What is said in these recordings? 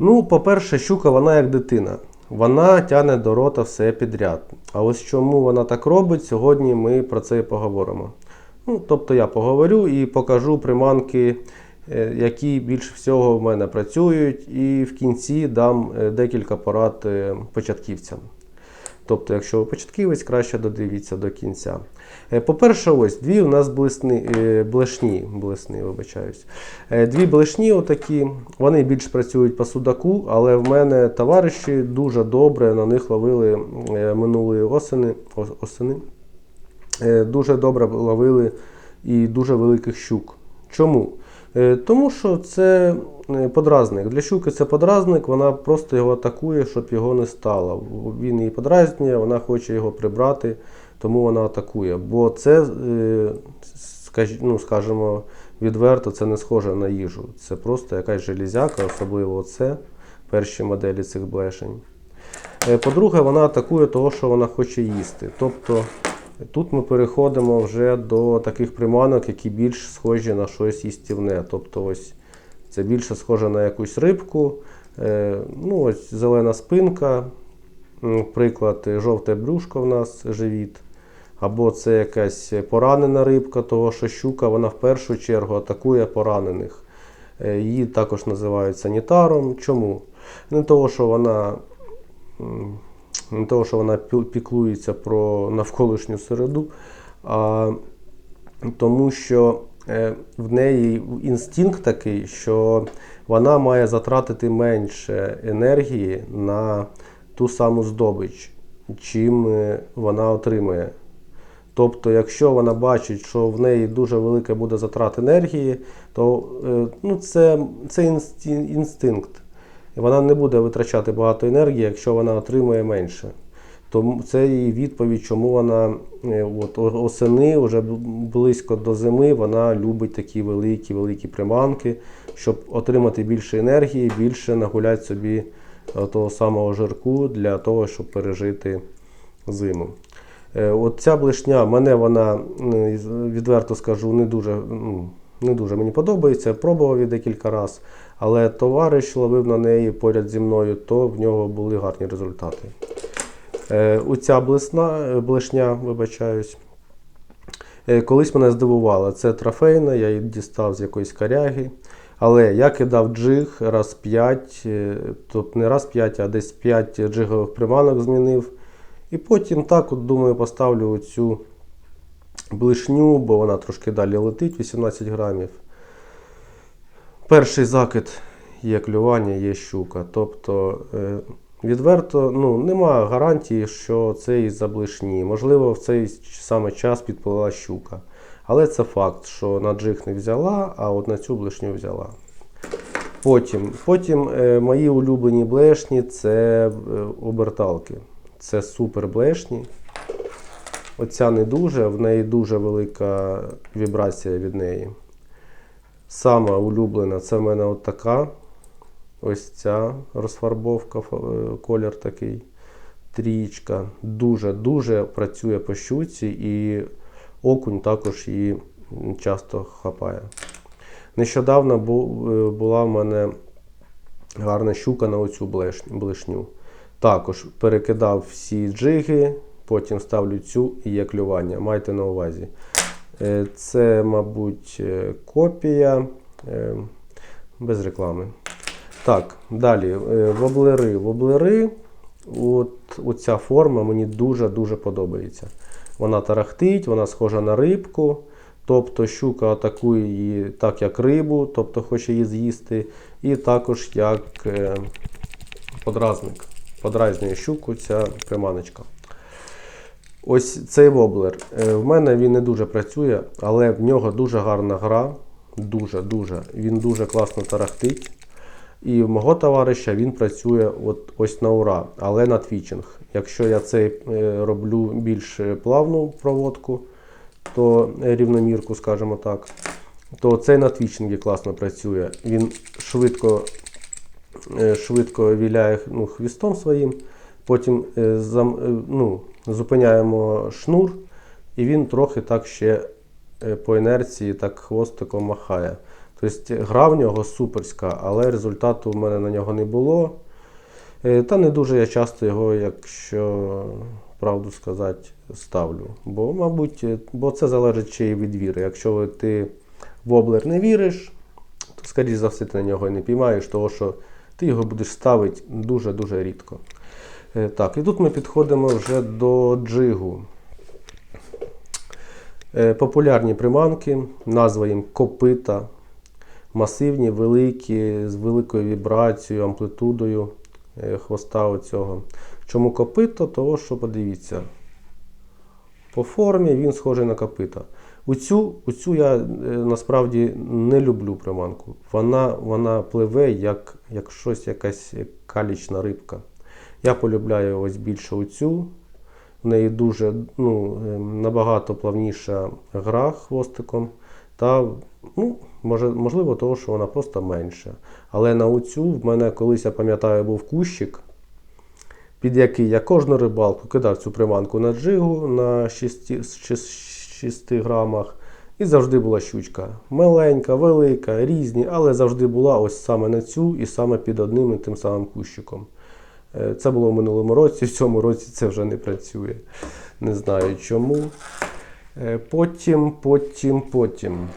Ну, по-перше, щука, вона як дитина. Вона тягне до рота все підряд. А ось чому вона так робить, сьогодні ми про це і поговоримо. Ну, тобто я поговорю і покажу приманки, е, які більше всього в мене працюють, і в кінці дам е, декілька порад е, початківцям. Тобто, якщо ви початківець, краще додивіться до кінця. Е, По-перше, ось дві у нас блесни, е, блешні, блесни, вибачаюсь. Е, Дві блешні отакі, вони більш працюють по судаку, але в мене товариші дуже добре на них ловили минулої осени. осени. Дуже добре ловили і дуже великих щук. Чому? Е, Тому що це е, подразник. Для щуки це подразник, вона просто його атакує, щоб його не стало. Він її подразнює, вона хоче його прибрати, тому вона атакує. Бо це, е, ну, скажімо, відверто, це не схоже на їжу. Це просто якась железяка, особливо це перші моделі цих блешень. По-друге, вона атакує того, що вона хоче їсти. Тобто тут ми переходимо вже до таких приманок, які більш схожі на щось їстівне. Тобто ось це більше схоже на якусь рибку. Е, Ну, ось зелена спинка, м, приклад, е, жовте брюшко в нас живіт. Або це якась поранена рибка, того що щука вона в першу чергу атакує поранених. Е, Її також називають санітаром. Чому? Не того, що вона не того, що вона піклується про навколишню середу, а тому що е, в неї інстинкт такий, що вона має затратити менше енергії на ту саму здобич, чим е, вона отримує. Тобто, якщо вона бачить, що в неї дуже велика буде затрат енергії, то е, ну, це, це інстинкт. Вона не буде витрачати багато енергії, якщо вона отримує менше. Тому це її відповідь, чому вона е, от, осени, вже близько до зими, вона любить такі великі, великі приманки, щоб отримати більше енергії, більше нагуляти собі е, того самого жирку для того, щоб пережити зиму. Е, От ця блешня, мене вона, відверто скажу, не дуже, ну, не дуже мені подобається. Пробував її декілька разів, але товариш ловив на неї поряд зі мною, то в нього були гарні результати. Е, Оця блесна, е, блешня, вибачаюсь, е, колись мене здивувала. Це трофейна, я її дістав з якоїсь коряги. Але я кидав джиг раз 5, тобто не раз 5, а десь 5 джигових приманок змінив. І потім так, от думаю, поставлю цю блишню, бо вона трошки далі летить, 18 грамів. Перший закид є клювання, є щука. Тобто, е, відверто, ну, нема гарантії, що це із-за блишні. Можливо, в цей саме час підплила щука. Але це факт, що на джиг не взяла, а от на цю блишню взяла. Потім, потім е, мої улюблені блешні це е, оберталки. Це супер блешні. Оця не дуже, в неї дуже велика вібрація від неї. Сама улюблена це в мене от така. Ось ця розфарбовка, е, колір такий. Трієчка. Дуже-дуже працює по щуці і окунь також її часто хапає. Нещодавно е, була в мене гарна щука на оцю блешню. Також перекидав всі джиги, потім ставлю цю і є клювання. Майте на увазі. Е, Це, мабуть, е, копія е, без реклами. Так, далі. Воблери. Воблери. От, оця форма мені дуже-дуже подобається. Вона тарахтить, вона схожа на рибку. Тобто щука атакує її так, як рибу, тобто хоче її з'їсти. І також як подразник. Подразнює щуку ця приманочка. Ось цей воблер. Е, В мене він не дуже працює, але в нього дуже гарна гра. Дуже-дуже. Він дуже класно тарахтить. І в мого товариша він працює от, ось на ура, але на твічинг. Якщо я цей е, роблю більш е, плавну проводку, то рівномірку, скажімо так, то цей на твічингі класно працює. Він швидко, швидко віляє ну, хвістом своїм, потім ну, зупиняємо шнур, і він трохи так ще е, по інерції так хвостиком махає. Тобто гра в нього суперська, але результату в мене на нього не було. Е, Та не дуже я часто його, якщо правду сказати, ставлю. Бо, мабуть, е, бо це залежить ще й від віри. Якщо ти в облер не віриш, то, скоріш за все, ти на нього і не піймаєш, тому що ти його будеш ставити дуже-дуже рідко. Е, Так, і тут ми підходимо вже до джигу. Е, Популярні приманки, назва їм копита, масивні, великі, з великою вібрацією, амплітудою е, хвоста оцього. Чому копито? Того, що подивіться, по формі він схожий на копита. Оцю, оцю я насправді не люблю приманку. Вона, вона пливе як, як щось, якась калічна рибка. Я полюбляю ось більше оцю. В неї дуже ну, е, набагато плавніша гра хвостиком. Та, ну, може, можливо, того, що вона просто менша. Але на оцю в мене колись, я пам'ятаю, був кущик, під який я кожну рибалку кидав цю приманку на джигу на 6, 6, 6 грамах. І завжди була щучка. Маленька, велика, різні, але завжди була ось саме на цю і саме під одним і тим самим кущиком. Е, Це було в минулому році, в цьому році це вже не працює. Не знаю чому. Е, Потім, потім, потім.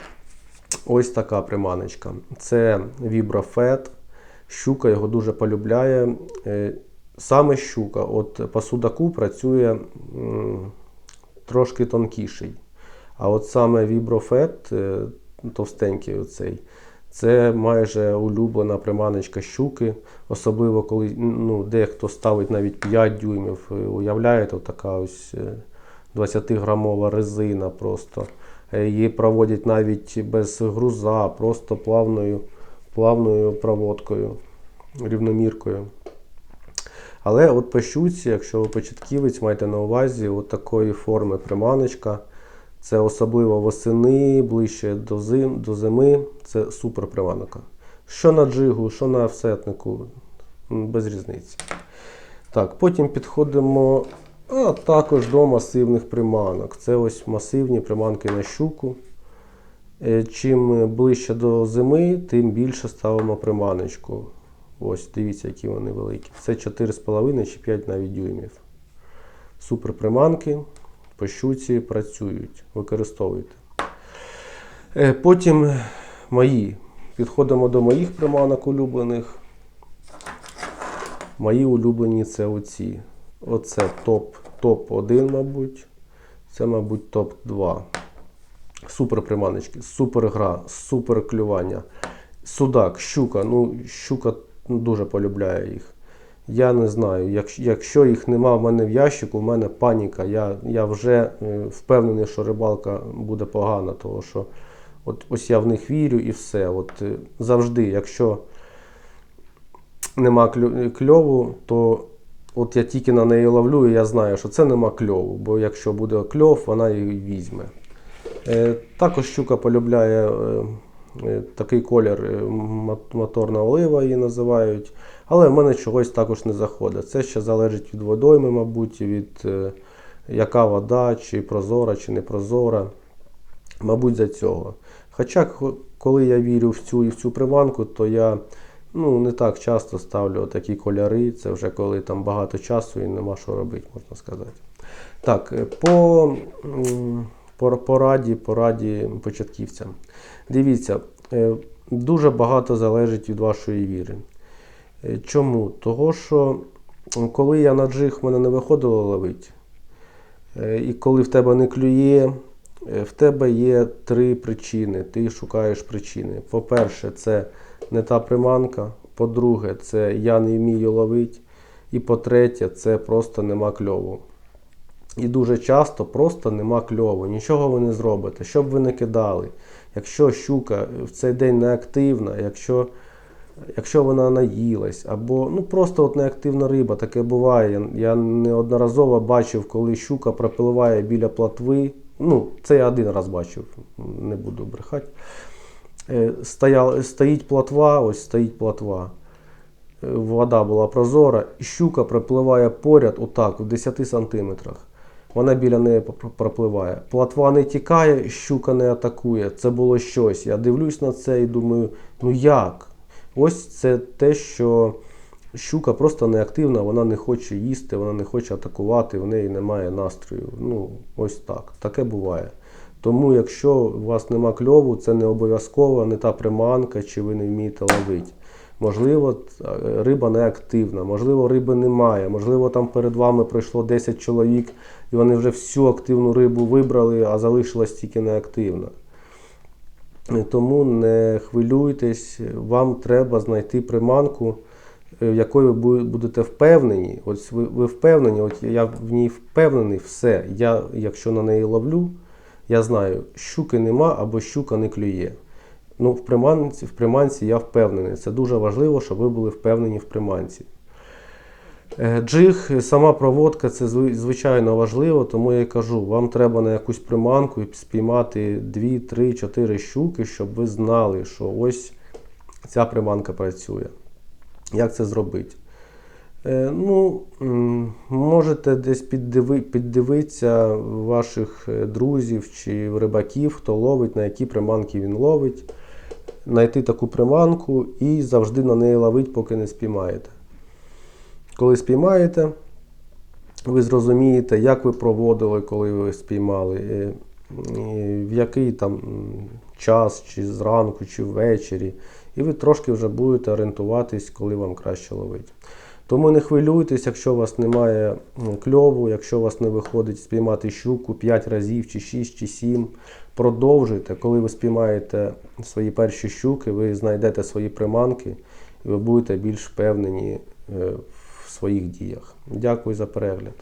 Ось така приманочка. Це віброфет. Щука його дуже полюбляє. Е, Саме щука. От по судаку працює трошки тонкіший. А от саме віброфет, товстенький оцей, це майже улюблена приманочка щуки, особливо коли ну, дехто ставить навіть 5 дюймів. Е, Уявляєте, така ось е, 20-грамова резина просто. Е, Її проводять навіть без груза, просто плавною, плавною проводкою, рівноміркою. Але от по щуці, якщо ви початківець, майте на увазі от такої форми приманочка. Це особливо восени, ближче до, зим, до зими. Це супер приманка. Що на джигу, що на всетнику, без різниці. Так, потім підходимо а також до масивних приманок. Це ось масивні приманки на щуку. Е, Чим ближче до зими, тим більше ставимо приманочку. Ось, дивіться, які вони великі. Це 4,5 чи 5 навіть дюймів. Супер приманки по щуці працюють, використовуйте. Е, Потім мої. Підходимо до моїх приманок улюблених. Мої улюблені це оці. Оце топ, топ-1, мабуть. Це, мабуть, топ-2. Супер приманочки, супер гра, супер клювання. Судак, щука. Ну, щука дуже полюбляє їх. Я не знаю, якщо, їх нема в мене в ящику, в мене паніка. Я, я вже е, впевнений, що рибалка буде погана, тому що от, ось я в них вірю і все. От, е, завжди, якщо нема кльову, то от я тільки на неї ловлю, і я знаю, що це нема кльову, бо якщо буде кльов, вона її візьме. Е, також щука полюбляє такий колір е, моторна олива її називають. Але в мене чогось також не заходить. Це ще залежить від водойми, мабуть, від е, яка вода, чи прозора, чи не прозора. Мабуть, за цього. Хоча, коли я вірю в цю і в цю приманку, то я ну, не так часто ставлю такі кольори. Це вже коли там багато часу і нема що робити, можна сказати. Так, е, по пораді, пораді початківцям. Дивіться, е, дуже багато залежить від вашої віри. Е, Чому? Того, що коли я на джиг мене не виходило ловити, е, і коли в тебе не клює, в тебе є три причини. Ти шукаєш причини. По-перше, це не та приманка. По-друге, це я не вмію ловити. І по-третє, це просто нема кльову. І дуже часто просто нема кльову, нічого ви не зробите, що б ви не кидали. Якщо щука в цей день не активна, якщо, якщо вона наїлась, або ну просто от неактивна риба, таке буває. Я- Я неодноразово бачив, коли щука пропливає біля платви. Ну, це я один раз бачив, не буду брехати. Е, Стояла, стоїть платва, ось стоїть платва. Е, Вода була прозора, і щука пропливає поряд, отак, в 10 сантиметрах. Вона біля неї пропливає. Платва не тікає, щука не атакує. Це було щось. Я дивлюсь на це і думаю, ну як? Ось це те, що щука просто неактивна, вона не хоче їсти, вона не хоче атакувати, в неї немає настрою. Ну, ось так. Таке буває. Тому, якщо у вас нема кльову, це не обов'язково не та приманка, чи ви не вмієте ловити. Можливо, е, риба не активна, можливо, риби немає, можливо, там перед вами пройшло 10 чоловік, і вони вже всю активну рибу вибрали, а залишилась тільки неактивна. Е, Тому не хвилюйтесь, вам треба знайти приманку, е, в якої ви будете впевнені. Ось ви, ви впевнені, от я в ній впевнений, все. Я, якщо на неї ловлю, я знаю, щуки нема або щука не клює. Ну, в приманці, в приманці я впевнений. Це дуже важливо, щоб ви були впевнені в приманці. Е, Джиг, сама проводка це звичайно важливо, тому я кажу, вам треба на якусь приманку спіймати 2, 3, 4 щуки, щоб ви знали, що ось ця приманка працює. Як це зробити? Е, ну, можете десь піддиви, піддивитися ваших е, друзів чи рибаків, хто ловить, на які приманки він ловить, знайти таку приманку і завжди на неї ловить, поки не спіймаєте. Коли спіймаєте, ви зрозумієте, як ви проводили, коли ви спіймали, в який там час, чи зранку, чи ввечері. І ви трошки вже будете орієнтуватись, коли вам краще ловити. Тому не хвилюйтесь, якщо у вас немає кльову, якщо у вас не виходить спіймати щуку 5 разів, чи 6, чи 7. Продовжуйте, коли ви спіймаєте свої перші щуки, ви знайдете свої приманки і ви будете більш впевнені е, в своїх діях. Дякую за перегляд.